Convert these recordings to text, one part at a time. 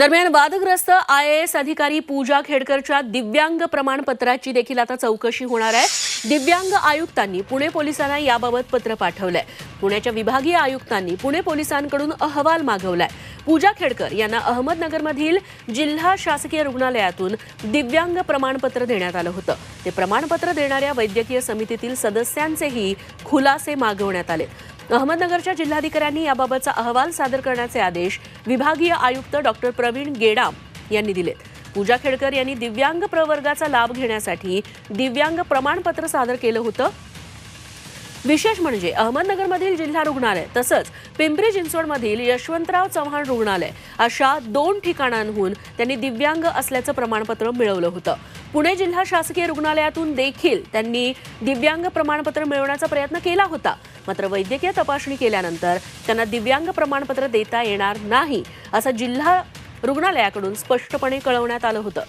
दरम्यान वादग्रस्त I S अधिकारी पूजा खेडकरच्या दिव्यांग प्रमाणपत्राची देखील आता चौकशी होणार आहे. दिव्यांग आयुक्तांनी पुणे पोलिसांना याबाबत पत्र पाठवलंय. पुण्याच्या विभागीय आयुक्तांनी पुणे पोलिसांकडून अहवाल मागवलाय. पूजा खेडकर यांना अहमदनगरमधील जिल्हा शासकीय रुग्णालयातून दिव्यांग प्रमाणपत्र देण्यात आलं होतं. ते प्रमाणपत्र देणाऱ्या वैद्यकीय समितीतील सदस्यांचेही खुलासे मागवण्यात आले अहमदनगरच्या जिल्हाधिकाऱ्यांनी याबाबतचा अहवाल सादर करण्याचे आदेश विभागीय आयुक्त डॉक्टर प्रवीण गेडाम यांनी दिलेत. पूजा खेडकर यांनी दिव्यांग प्रवर्गाचा लाभ घेण्यासाठी दिव्यांग प्रमाणपत्र सादर केलं होतं. विशेष म्हणजे अहमदनगरमधील जिल्हा रुग्णालय तसंच पिंपरी चिंचवडमधील यशवंतराव चव्हाण रुग्णालय अशा दोन ठिकाणांहून त्यांनी दिव्यांग असल्याचं प्रमाणपत्र मिळवलं होतं. पुणे जिल्हा शासकीय रुग्णालयातून देखील त्यांनी दिव्यांग प्रमाणपत्र मिळवण्याचा प्रयत्न केला होता. मात्र वैद्यकीय तपासणी केल्यानंतर त्यांना दिव्यांग प्रमाणपत्र देता येणार नाही असं जिल्हा रुग्णालयाकडून स्पष्टपणे कळवण्यात आलं होतं.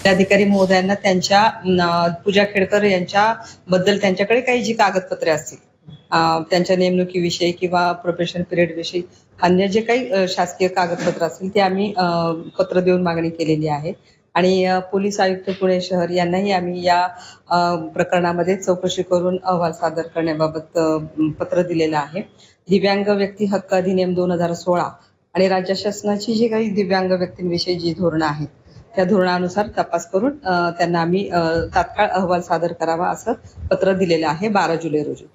जिल्हाधिकारी महोदयांना त्यांच्या पूजा खेडकर यांच्या बद्दल त्यांच्याकडे काही जी कागदपत्रे असतील त्यांच्या नेमणुकीविषयी किंवा प्रोफेशन पिरियड विषयी अन्य जे काही शासकीय कागदपत्र असतील ते आम्ही पत्र देऊन मागणी केलेली आहे. आणि पोलीस आयुक्त पुणे शहर यांनाही आम्ही या प्रकरणामध्ये चौकशी करून अहवाल सादर करण्याबाबत पत्र दिलेलं आहे. दिव्यांग व्यक्ती हक्क अधिनियम दोन हजार सोळा आणि राज्य शासनाची जी काही दिव्यांग व्यक्तींविषयी जी धोरणं आहेत त्या धोरणानुसार तपास करून त्यांना आम्ही तात्काळ अहवाल सादर करावा असं पत्र दिलेलं आहे बारा जुलै रोजी.